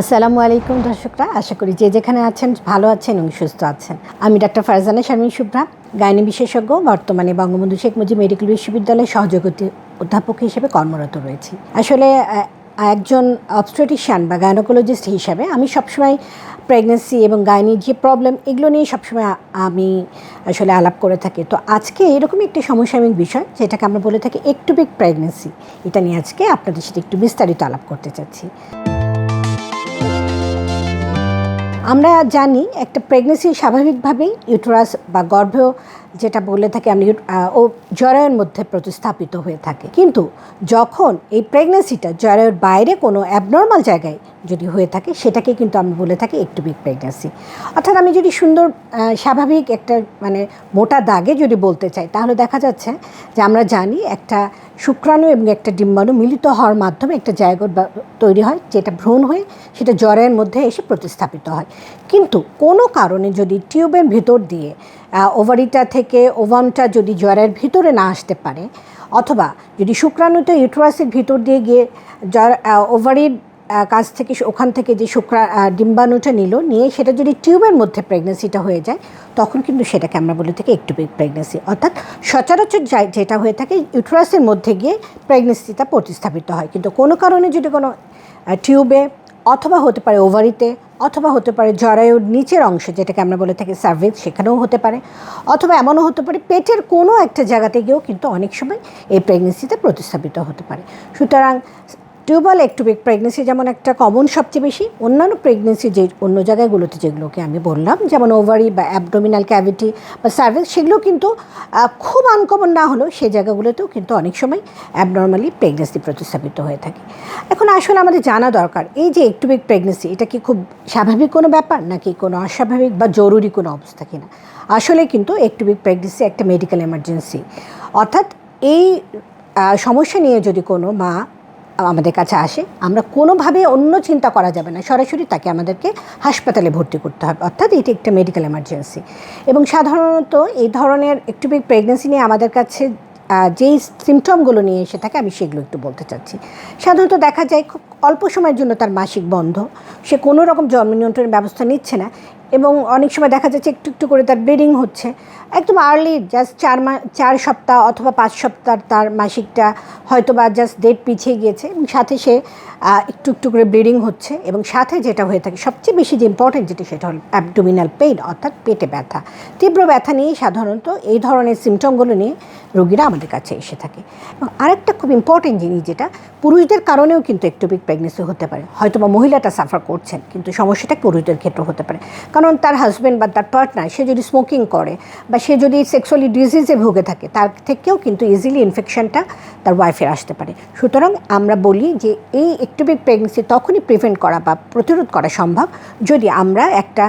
আসসালামু আলাইকুম দর্শকরা, আশা করি যে যেখানে আছেন ভালো আছেন এবং সুস্থ আছেন। আমি ডাক্তার ফারজানা শারমিন শুভ্রা, গাইনি বিশেষজ্ঞ, বর্তমানে বঙ্গবন্ধু শেখ মুজিব মেডিকেল বিশ্ববিদ্যালয়ের সহযোগী অধ্যাপক হিসেবে কর্মরত রয়েছি। আসলে একজন অবস্ট্রেটিশিয়ান বা গাইনোকোলজিস্ট হিসাবে আমি সবসময় প্রেগনেন্সি এবং গাইনির যে প্রবলেম, এগুলো নিয়ে সবসময় আমি আসলে আলাপ করে থাকি। তো আজকে এরকমই একটি সমসাময়িক বিষয়, যেটাকে আমরা বলে থাকি একটু বিগ প্রেগনেন্সি এটা নিয়ে আজকে আপনাদের সাথে একটু বিস্তারিত আলাপ করতে চাচ্ছি। আমরা জানি একটা প্রেগনেন্সি স্বাভাবিকভাবেই ইউটোরাস বা গর্ভ যেটা বলে থাকি, আমি ও জরায়ুর মধ্যে প্রতিস্থাপিত হয়ে থাকে। কিন্তু যখন এই প্রেগনেন্সিটা জরায়ুর বাইরে কোনো অ্যাবনর্মাল জায়গায় যদি হয়ে থাকে, সেটাকে কিন্তু আমি বলে থাকি একটুবিক প্রেগনেন্সি অর্থাৎ আমি যদি সুন্দর স্বাভাবিক একটা মানে মোটা দাগে যদি বলতে চাই, তাহলে দেখা যাচ্ছে যে আমরা জানি একটা শুক্রাণু এবং একটা ডিম্বাণু মিলিত হওয়ার মাধ্যমে একটা জায়গা তৈরি হয়, যেটা ভ্রূণ হয়ে সেটা জরায়ের মধ্যে এসে প্রতিস্থাপিত হয়। কিন্তু কোনো কারণে যদি টিউবের ভিতর দিয়ে ওভারিটা থেকে ওভামটা যদি জ্বরের ভিতরে না আসতে পারে, অথবা যদি শুক্রাণুতে ইউট্রাসের ভিতর দিয়ে গিয়ে জ্বর ওভারির কাছ থেকে ওখান থেকে যে শুক্রা ডিম্বাণুটা নিল, নিয়ে সেটা যদি টিউবের মধ্যে প্রেগনেন্সিটা হয়ে যায়, তখন কিন্তু সেটাকে আমরা বলে থাকি একটু প্রেগনেন্সি অর্থাৎ সচরাচর যেটা হয়ে থাকে, ইউট্রাসের মধ্যে গিয়ে প্রেগনেন্সিটা প্রতিস্থাপিত হয়। কিন্তু কোনো কারণে যদি কোনো টিউবে অথবা হতে পারে ওভারিতে অথবা হতে পারে জরায়ুর নিচের অংশ, যেটাকে আমরা বলে থাকি সার্ভিক্স সেখানেও হতে পারে। অথবা এমনও হতে পারে পেটের কোনো একটা জায়গাতে গিয়েও কিন্তু অনেক সময় এই প্রেগনেন্সিতে প্রতিস্থাপিত হতে পারে। সুতরাং টিউবাল একটুবিক প্রেগনেন্সি যেমন একটা কমন সবচেয়ে বেশি, অন্যান্য প্রেগনেন্সি যে অন্য জায়গাগুলোতে যেগুলোকে আমি বললাম, যেমন ওভারি বা অ্যাবডোমিনাল ক্যাভিটি বা সার্ভিক্স সেগুলো কিন্তু খুব আনকমন না হলেও সেই জায়গাগুলোতেও কিন্তু অনেক সময় অ্যাবনর্মালি প্রেগনেন্সি প্রতিস্থাপিত হয়ে থাকে। এখন আসলে আমাদের জানা দরকার, এই যে একটুবিক প্রেগনেন্সি এটা কি খুব স্বাভাবিক কোনো ব্যাপার নাকি কোনো অস্বাভাবিক বা জরুরি কোনো অবস্থা কিনা? আসলে কিন্তু একটুবিক প্রেগনেন্সি একটা মেডিকেল এমার্জেন্সি অর্থাৎ এই সমস্যা নিয়ে যদি কোনো মা আমাদের কাছে আসে, আমরা কোনোভাবে অন্য চিন্তা করা যাবে না। সরাসরি তাকে আমাদেরকে হাসপাতালে ভর্তি করতে হবে, অর্থাৎ এটি একটা মেডিকেল এমার্জেন্সি এবং সাধারণত এই ধরনের একটু প্রেগনেন্সি নিয়ে আমাদের কাছে যেই সিমটমগুলো নিয়ে এসে থাকে, আমি সেগুলো একটু বলতে চাচ্ছি। সাধারণত দেখা যায়, খুব অল্প সময়ের জন্য তার মাসিক বন্ধ। সে কোনো রকম জন্ম নিয়ন্ত্রণের ব্যবস্থা নিচ্ছে না। এবং অনেক সময় দেখা যাচ্ছে একটু একটু করে তার ব্লিডিং হচ্ছে। একদম আর্লি জাস্ট চার মা, চার সপ্তাহ অথবা পাঁচ সপ্তাহ তার মাসিকটা হয়তো বা জাস্ট ডেট পিছিয়ে গিয়েছে এবং সাথে সে একটু একটু করে ব্লিডিং হচ্ছে এবং সাথে যেটা হয়ে থাকে, সবচেয়ে বেশি যে ইম্পর্টেন্ট যেটা সেটা হল অ্যাবডোমিনাল পেইন অর্থাৎ পেটে ব্যথা। তীব্র ব্যথা নিয়ে সাধারণত এই ধরনের সিমটমগুলো নিয়ে রোগীরা আমাদের কাছে এসে থাকে। এবং আরেকটা খুব ইম্পর্টেন্ট জিনিস যেটা, পুরুষদের কারণেও কিন্তু একটু একটুপিক প্রেগনেন্সি হতে পারে। হয়তো বা মহিলাটা সাফার করছেন, কিন্তু সমস্যাটা পুরুষদের ক্ষেত্রে হতে পারে। কারণ তার হাজব্যান্ড বা তার পার্টনার সে যদি স্মোকিং করে বা সে যদি সেক্সুয়ালি ডিজিজে ভুগে থাকে, তার থেকেও কিন্তু ইজিলি ইনফেকশনটা তার ওয়াইফের আসতে পারে। সুতরাং আমরা বলি যে এই একটুপিক প্রেগনেন্সি তখনই প্রিভেন্ট করা বা প্রতিরোধ করা সম্ভব যদি আমরা একটা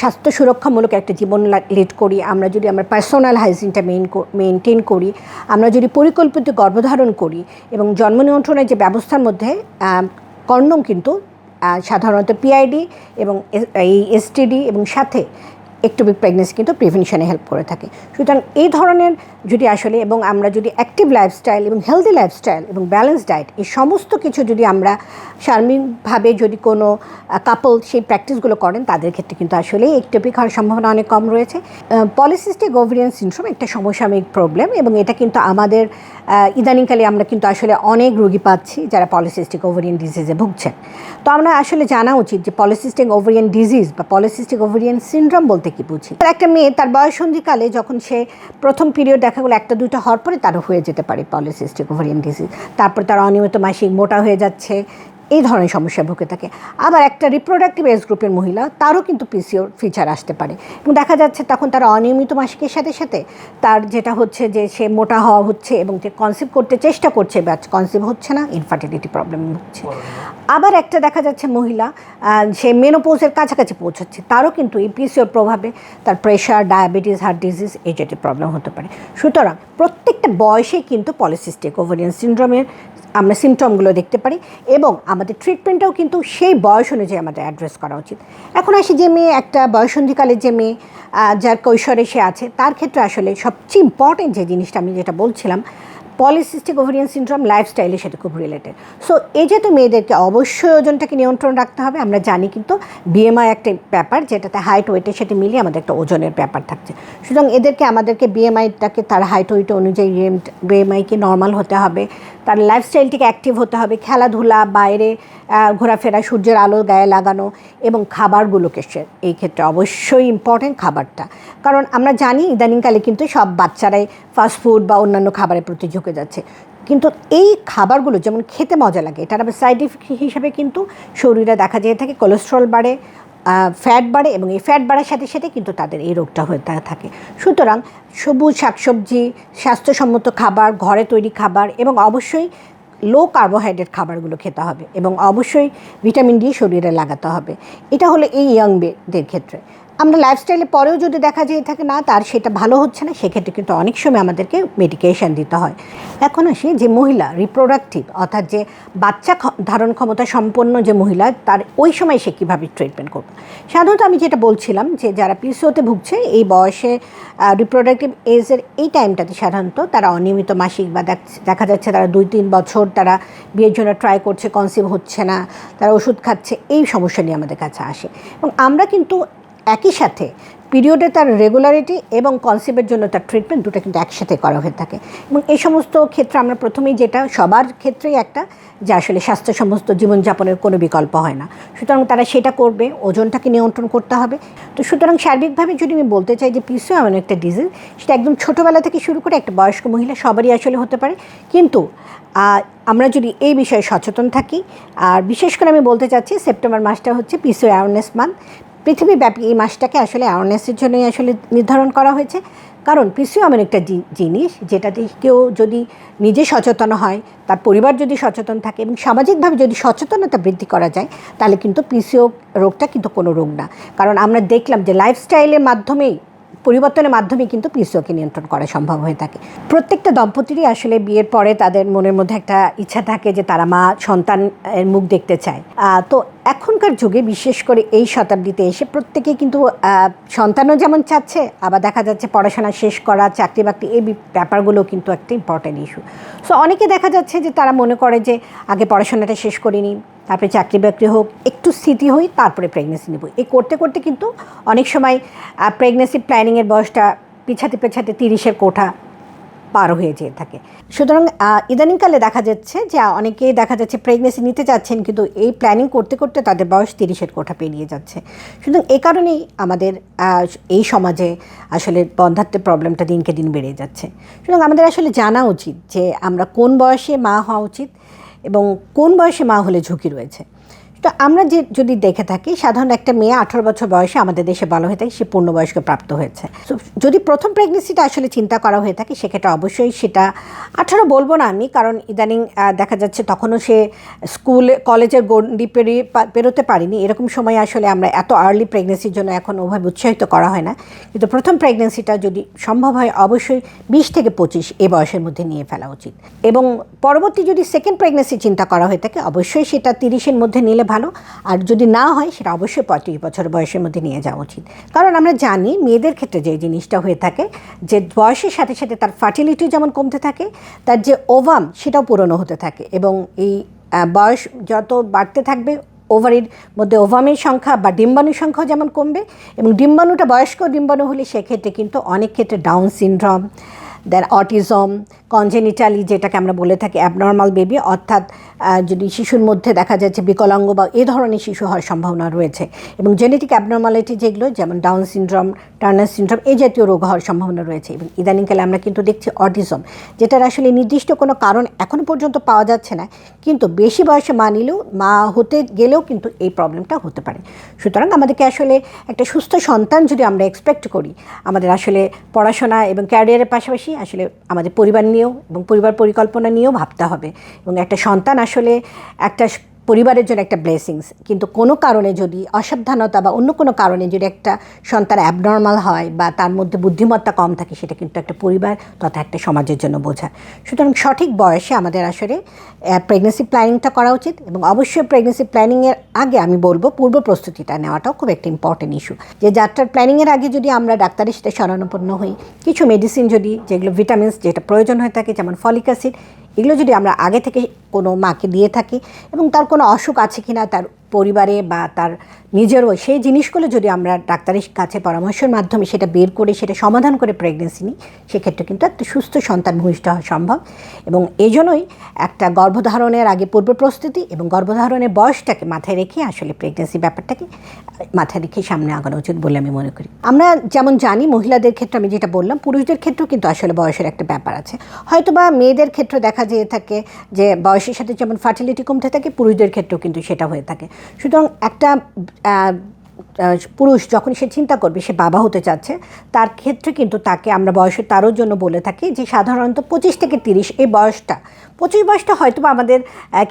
স্বাস্থ্য সুরক্ষামূলক একটা জীবন লিড করি, আমরা যদি আমরা পার্সোনাল হাইজিনটা মেইন মেনটেন করি, আমরা যদি পরিকল্পিত গর্ভধারণ করি এবং জন্ম নিয়ন্ত্রণের যে ব্যবস্থার মধ্যে কর্ণম কিন্তু সাধারণত পিআইডি এবং এই এসটিডি এবং সাথে একটুবিক প্রেগনেন্সি কিন্তু প্রিভেনশনে হেল্প করে থাকে। সুতরাং এই ধরনের যদি আসলে এবং আমরা যদি অ্যাক্টিভ লাইফস্টাইল এবং হেলদি লাইফস্টাইল এবং ব্যালেন্স ডায়েট এই সমস্ত কিছু যদি আমরা সার্বিকভাবে যদি কোনো কাপল সেই প্র্যাকটিসগুলো করেন, তাদের ক্ষেত্রে কিন্তু আসলে একটুপিক হওয়ার সম্ভাবনা অনেক কম রয়েছে। পলিসিস্টিক ওভারিয়ান সিনড্রোম একটা সমসাময়িক প্রবলেম এবং এটা কিন্তু আমাদের ইদানিংকালে আমরা কিন্তু আসলে অনেক রোগী পাচ্ছি যারা পলিসিস্টিক ওভারিয়ান ডিজিজে ভুগছেন। তো আমরা আসলে জানা উচিত যে পলিসিস্টিক ওভারিয়ান ডিজিজ বা পলিসিস্টিক ওভারিয়ান সিনড্রোম বলতে কি বুঝি? একটা মেয়ে, তার বয়সন্ধিকালে যখন সে প্রথম পিরিয়ড দেখা গেলো একটা দুটো হওয়ার পরে তারও হয়ে যেতে পারে পলিসিস্টিক ওভারিয়ান ডিজিজ তারপর তার অনিয়মিত মাসিক মোটা হয়ে যাচ্ছে এই ধরনের সমস্যা ভুগে থাকে। আবার একটা রিপ্রোডাক্টিভ এজ গ্রুপের মহিলা, তারও কিন্তু পিসিওর ফিচার আসতে পারে। এবং দেখা যাচ্ছে তখন তার অনিয়মিত মাসিকের সাথে সাথে তার যেটা হচ্ছে যে সে মোটা হওয়া হচ্ছে এবং যে কনসিভ করতে চেষ্টা করছে বা কনসিভ হচ্ছে না ইনফার্টিলিটি প্রবলেম হচ্ছে। আবার একটা দেখা যাচ্ছে মহিলা সে মেনোপোজের কাছাকাছি পৌঁছাচ্ছে, তারও কিন্তু এই পিসিওর প্রভাবে তার প্রেশার ডায়াবেটিস হার্ট ডিজিজ এই জাতীয় প্রবলেম হতে পারে। সুতরাং প্রত্যেকটা বয়সেই কিন্তু পলিসিস্টিক ওভারিয়ান সিনড্রোমের আমরা সিমটমগুলো দেখতে পারি এবং আমাদের ট্রিটমেন্টটাও কিন্তু সেই বয়স অনুযায়ী আমাদের অ্যাড্রেস করা উচিত। এখন আসি যে মেয়ে, একটা বয়সন্ধিকালের যে মেয়ে যার কৈশোরে সে আছে, তার ক্ষেত্রে আসলে সবচেয়ে ইম্পর্টেন্ট যে জিনিসটা আমি যেটা বলছিলাম পলিসিস্টিক ওভারিয়ান সিন্ড্রোম লাইফস্টাইলের সাথে খুব রিলেটেড সো এই যেহেতু মেয়েদেরকে অবশ্যই ওজনটাকে নিয়ন্ত্রণ রাখতে হবে, আমরা জানি কিন্তু বিএমআই একটা ব্যাপার যেটাতে হাইট ওয়েটের সাথে মিলিয়ে আমাদের একটা ওজনের ব্যাপার থাকছে। সুতরাং এদেরকে, আমাদেরকে বিএমআইটাকে তার হাইট ওয়েট অনুযায়ী বিএমআইকে নর্মাল হতে হবে। তার লাইফস্টাইলটিকে অ্যাক্টিভ হতে হবে। খেলাধুলা, বাইরে ঘোরাফেরা, সূর্যের আলো, গায়ে লাগানো এবং খাবারগুলোকে এই ক্ষেত্রে অবশ্যই ইম্পর্টেন্ট খাবারটা। কারণ আমরা জানি, ইদানিংকালে কিন্তু সব বাচ্চারাই ফাস্টফুড বা অন্যান্য খাবারের প্রতি ঝুঁকে যাচ্ছে। কিন্তু এই খাবারগুলো যেমন খেতে মজা লাগে, এটার আবার সাইড ইফেক্ট হিসাবে কিন্তু শরীরে দেখা যেয়ে থাকে কোলেস্ট্রল বাড়ে ফ্যাট বাড়ে এবং এই ফ্যাট বাড়ার সাথে সাথে কিন্তু তাদের এই রোগটা হয়ে থাকে। সুতরাং সবুজ শাকসবজি, স্বাস্থ্যসম্মত খাবার, ঘরে তৈরি খাবার এবং অবশ্যই লো কার্বোহাইড্রেট খাবারগুলো খেতে হবে এবং অবশ্যই ভিটামিন ডি শরীরে লাগাতে হবে। এটা হলো এই ইয়াং মেয়েদের ক্ষেত্রে। আমরা লাইফস্টাইলে পরেও যদি দেখা যেয়ে থাকে, না, তার সেটা ভালো হচ্ছে না, সেক্ষেত্রে কিন্তু অনেক সময় আমাদেরকে মেডিকেশন দিতে হয়। এখন আসি যে মহিলা রিপ্রোডাক্টিভ অর্থাৎ যে বাচ্চা ধারণ ক্ষমতা সম্পন্ন যে মহিলা, তার ওই সময় সে কীভাবে ট্রিটমেন্ট করবে? সাধারণত আমি যেটা বলছিলাম যে যারা পিসিওতে ভুগছে, এই বয়সে রিপ্রোডাক্টিভ এজের এই টাইমটাতে সাধারণত তারা অনিয়মিত মাসিক বা দেখা যাচ্ছে তারা দুই তিন বছর তারা বিয়ের জন্য ট্রাই করছে কনসিভ হচ্ছে না, তারা ওষুধ খাচ্ছে, এই সমস্যা নিয়ে আমাদের কাছে আসে। এবং আমরা কিন্তু একই সাথে পিরিয়ডে তার রেগুলারিটি এবং কনসেপ্টের জন্য তার ট্রিটমেন্ট দুটো কিন্তু একসাথে করা হয়ে থাকে। এবং এই সমস্ত ক্ষেত্রে আমরা প্রথমেই যেটা, সবার ক্ষেত্রেই একটা যে আসলে স্বাস্থ্য সমস্ত জীবনযাপনের কোনো বিকল্প হয় না। সুতরাং তারা সেটা করবে, ওজনটাকে নিয়ন্ত্রণ করতে হবে। তো সুতরাং সার্বিকভাবে যদি আমি বলতে চাই যে পিসিও এমন একটা ডিজিজ সেটা একদম ছোটোবেলা থেকে শুরু করে একটা বয়স্ক মহিলা সবারই আসলে হতে পারে। কিন্তু আমরা যদি এই বিষয়ে সচেতন থাকি, আর বিশেষ করে আমি বলতে চাচ্ছি, সেপ্টেম্বর মাসটা হচ্ছে পিসিও অ্যাওয়ারনেস মান্থ পৃথিবীব্যাপী এই মাসটাকে আসলে অ্যাওয়ারনেসের জন্যই আসলে নির্ধারণ করা হয়েছে। কারণ পিসিও এমন একটা জিনিস যেটাতে কেউ যদি নিজে সচেতন হয়, তার পরিবার যদি সচেতন থাকে এবং সামাজিকভাবে যদি সচেতনতা বৃদ্ধি করা যায়, তাহলে কিন্তু পিসিও রোগটা কিন্তু কোনো রোগ না। কারণ আমরা দেখলাম যে লাইফস্টাইলের মাধ্যমেই পরিবর্তনের মাধ্যমে কিন্তু পিসিওকে নিয়ন্ত্রণ করা সম্ভব হয়ে থাকে। প্রত্যেকটা দম্পতিরই আসলে বিয়ের পরে তাদের মনের মধ্যে একটা ইচ্ছা থাকে যে তারা মা সন্তানের মুখ দেখতে চায়। তো এখনকার যুগে বিশেষ করে এই শতাব্দীতে এসে প্রত্যেকেই কিন্তু সন্তানও যেমন চাচ্ছে, আবার দেখা যাচ্ছে পড়াশোনা শেষ করা চাকরি বাকরি এই ব্যাপারগুলো কিন্তু একটা ইম্পর্ট্যান্ট ইস্যু সো অনেকে দেখা যাচ্ছে যে তারা মনে করে যে আগে পড়াশোনাটা শেষ করিনি তারপরে চাকরি বাকরি হোক, একটু স্থিতি হই, তারপরে প্রেগনেন্সি নেব। এই করতে করতে কিন্তু অনেক সময় প্রেগনেন্সি প্ল্যানিংয়ের বয়সটা পিছাতে পেছাতে তিরিশের কোঠা পার হয়ে যেয়ে থাকে। সুতরাং ইদানিংকালে দেখা যাচ্ছে যে অনেকেই দেখা যাচ্ছে প্রেগনেন্সি নিতে চাচ্ছেন কিন্তু এই প্ল্যানিং করতে করতে তাদের বয়স তিরিশের কোঠা পেরিয়ে যাচ্ছে। সুতরাং এ কারণেই আমাদের এই সমাজে আসলে বন্ধাত্বের প্রবলেমটা দিনকে দিন বেড়ে যাচ্ছে। সুতরাং আমাদের আসলে জানা উচিত যে, আমরা কোন বয়সে মা হওয়া উচিত এবং কোন বয়সে মা হলে ঝুঁকি রয়েছে? তো আমরা যে যদি দেখে থাকি, সাধারণ একটা মেয়ে আঠারো বছর বয়সে আমাদের দেশে বলা হয়ে থাকে, সে পূর্ণবয়স্ক প্রাপ্ত হয়েছে। তো যদি প্রথম প্রেগনেন্সিটা আসলে চিন্তা করা হয়ে থাকে, সেক্ষেত্রে অবশ্যই সেটা, আঠারো বলব না আমি, কারণ ইদানিং দেখা যাচ্ছে তখনও সে স্কুল, কলেজের গণ্ডি পেরিয়ে পেরোতে পারিনি। এরকম সময় আসলে আমরা এত আর্লি প্রেগনেন্সির জন্য এখন ওভাবে উৎসাহিত করা হয় না। কিন্তু প্রথম প্রেগনেন্সিটা যদি সম্ভব হয়, অবশ্যই বিশ থেকে পঁচিশ এ বয়সের মধ্যে নিয়ে ফেলা উচিত। এবং পরবর্তী যদি সেকেন্ড প্রেগনেন্সি চিন্তা করা হয়ে থাকে, অবশ্যই সেটা তিরিশের মধ্যে নিলে ভালো। আর যদি না হয়, সেটা অবশ্যই পঁয়ত্রিশ বছর বয়সের মধ্যে নিয়ে যাওয়া উচিত। কারণ আমরা জানি, মেয়েদের ক্ষেত্রে যে জিনিসটা হয়ে থাকে, যে বয়সের সাথে সাথে তার ফার্টিলিটি যেমন কমতে থাকে, তার যে ওভাম সেটাও পুরনো হতে থাকে। এবং এই বয়স যত বাড়তে থাকবে ওভারির মধ্যে ওভামের সংখ্যা বা ডিম্বাণুর সংখ্যাও যেমন কমবে, এবং ডিম্বাণুটা বয়স্ক ডিম্বাণু হলে সেক্ষেত্রে কিন্তু অনেক ক্ষেত্রে Down syndrome then autism congenitally যেটাকে আমরা বলে থাকি অ্যাবনর্মাল বেবি অর্থাৎ যদি শিশুর মধ্যে দেখা যাচ্ছে বিকলাঙ্গ বা এ ধরনের শিশু হওয়ার সম্ভাবনা রয়েছে এবং জেনেটিক অ্যাবনর্মালিটি যেগুলো, যেমন ডাউন সিনড্রোম টার্নার সিনড্রোম এই জাতীয় রোগ হওয়ার সম্ভাবনা রয়েছে এবং ইদানিংকালে আমরা কিন্তু দেখছি অটিজম যেটার আসলে নির্দিষ্ট কোনো কারণ এখনও পর্যন্ত পাওয়া যাচ্ছে না, কিন্তু বেশি বয়সে মা নিলেও, মা হতে গেলেও কিন্তু এই প্রবলেমটা হতে পারে। সুতরাং আমাদেরকে আসলে একটা সুস্থ সন্তান যদি আমরা এক্সপেক্ট করি, আমাদের আসলে পড়াশোনা এবং ক্যারিয়ারের পাশাপাশি আসলে আমাদের পরিবার নিয়েও এবং পরিবার পরিকল্পনা নিয়েও ভাবতে হবে। এবং একটা সন্তান আসলে একটা পরিবারের জন্য একটা ব্লেসিংস কিন্তু কোনো কারণে যদি অসাবধানতা বা অন্য কোনো কারণে যদি একটা সন্তান অ্যাবনর্মাল হয় বা তার মধ্যে বুদ্ধিমত্তা কম থাকে, সেটা কিন্তু একটা পরিবার তথা একটা সমাজের জন্য বোঝা। সুতরাং সঠিক বয়সে আমাদের আসলে প্রেগনেন্সি প্ল্যানিংটা করা উচিত এবং অবশ্যই প্রেগনেন্সি প্ল্যানিংয়ের আগে আমি বলব, পূর্ব প্রস্তুতিটা নেওয়াটাও খুব একটা ইম্পর্টেন্ট ইস্যু যে যাত্রার প্ল্যানিংয়ের আগে যদি আমরা ডাক্তারের সাথে শরণাপন্ন হই, কিছু মেডিসিন যদি, যেগুলো ভিটামিনস যেটা প্রয়োজন হয়ে থাকে, যেমন ফলিক অ্যাসিড এগুলো যদি আমরা আগে থেকে কোনো মাকে দিয়ে থাকি এবং তার কোনো অসুখ আছে কি না তার পরিবারে বা তার নিজেরও সেই জিনিসগুলো যদি আমরা ডাক্তারের কাছে পরামর্শের মাধ্যমে সেটা বের করে, সেটা সমাধান করে প্রেগনেন্সি নিই, সেক্ষেত্রে কিন্তু একটা সুস্থ সন্তান ভূমিষ্ঠ হওয়া সম্ভব। এবং এই জন্যই একটা গর্ভধারণের আগে পূর্ব প্রস্তুতি এবং গর্ভধারণের বয়সটাকে মাথায় রেখে আসলে প্রেগনেন্সি ব্যাপারটাকে মাথায় রেখে সামনে আগানো উচিত বলে আমি মনে করি। আমরা যেমন জানি মহিলাদের ক্ষেত্রে আমি যেটা বললাম, পুরুষদের ক্ষেত্রেও কিন্তু আসলে বয়সের একটা ব্যাপার আছে। হয়তোবা মেয়েদের ক্ষেত্রে দেখা যেয়ে থাকে যে বয়সের সাথে যেমন ফার্টিলিটি কমতে থাকে, পুরুষদের ক্ষেত্রেও কিন্তু সেটা হয়ে থাকে। সুতরাং একটা পুরুষ যখন সে চিন্তা করবে, সে বাবা হতে চাচ্ছে, তার ক্ষেত্রে কিন্তু তাকে আমরা বয়সে তারও জন্য বলে থাকি যে সাধারণত পঁচিশ থেকে তিরিশ এই বয়সটা পঁচিশ বয়সটা হয়তো আমাদের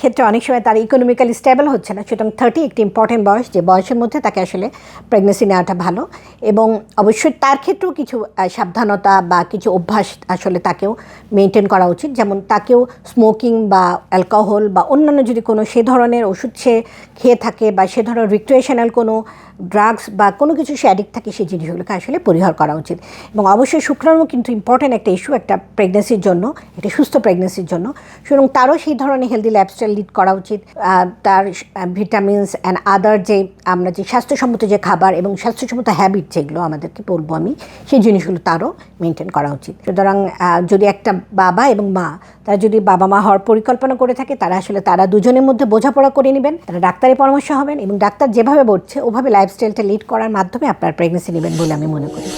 ক্ষেত্রে অনেক সময় তার ইকোনমিক্যালি স্টেবল হচ্ছে না। সুতরাং থার্টি একটি ইম্পর্টেন্ট বয়স, যে বয়সের মধ্যে তাকে আসলে প্রেগনেন্সি নেওয়াটা ভালো এবং অবশ্যই তার ক্ষেত্রেও কিছু সাবধানতা বা কিছু অভ্যাস আসলে তাকেও মেনটেন করা উচিত। যেমন তাকেও স্মোকিং বা অ্যালকোহল বা অন্যান্য যদি কোনো সে ধরনের ওষুধ সে খেয়ে থাকে বা সে ধরনের রিক্রিয়েশনাল কোনো ড্রাগস বা কোনো কিছু সে অ্যাডিক্ট থাকে, সেই জিনিসগুলোকে আসলে পরিহার করা উচিত। এবং অবশ্যই শুক্রাণু কিন্তু ইম্পর্ট্যান্ট একটা ইস্যু একটা প্রেগনেন্সির জন্য, একটা সুস্থ প্রেগনেন্সির জন্য। সুতরাং তারও সেই ধরনের হেলদি লাইফস্টাইল লিড করা উচিত। তার ভিটামিনস অ্যান্ড আদার যে আমরা যে স্বাস্থ্যসম্মত যে খাবার এবং স্বাস্থ্যসম্মত হ্যাবিট যেগুলো আমাদেরকে বলব আমি, সেই জিনিসগুলো তারও মেনটেন করা উচিত। সুতরাং যদি একটা বাবা এবং মা, তারা যদি বাবা মা হওয়ার পরিকল্পনা করে থাকে, তারা আসলে তারা দুজনের মধ্যে বোঝাপড়া করে নেবেন, তারা ডাক্তারের পরামর্শ হবেন এবং ডাক্তার যেভাবে বলছে, ওভাবে লাইফস্টাইলটা লিড করার মাধ্যমে আপনার প্রেগনেন্সি নেবেন বলে আমি মনে করি।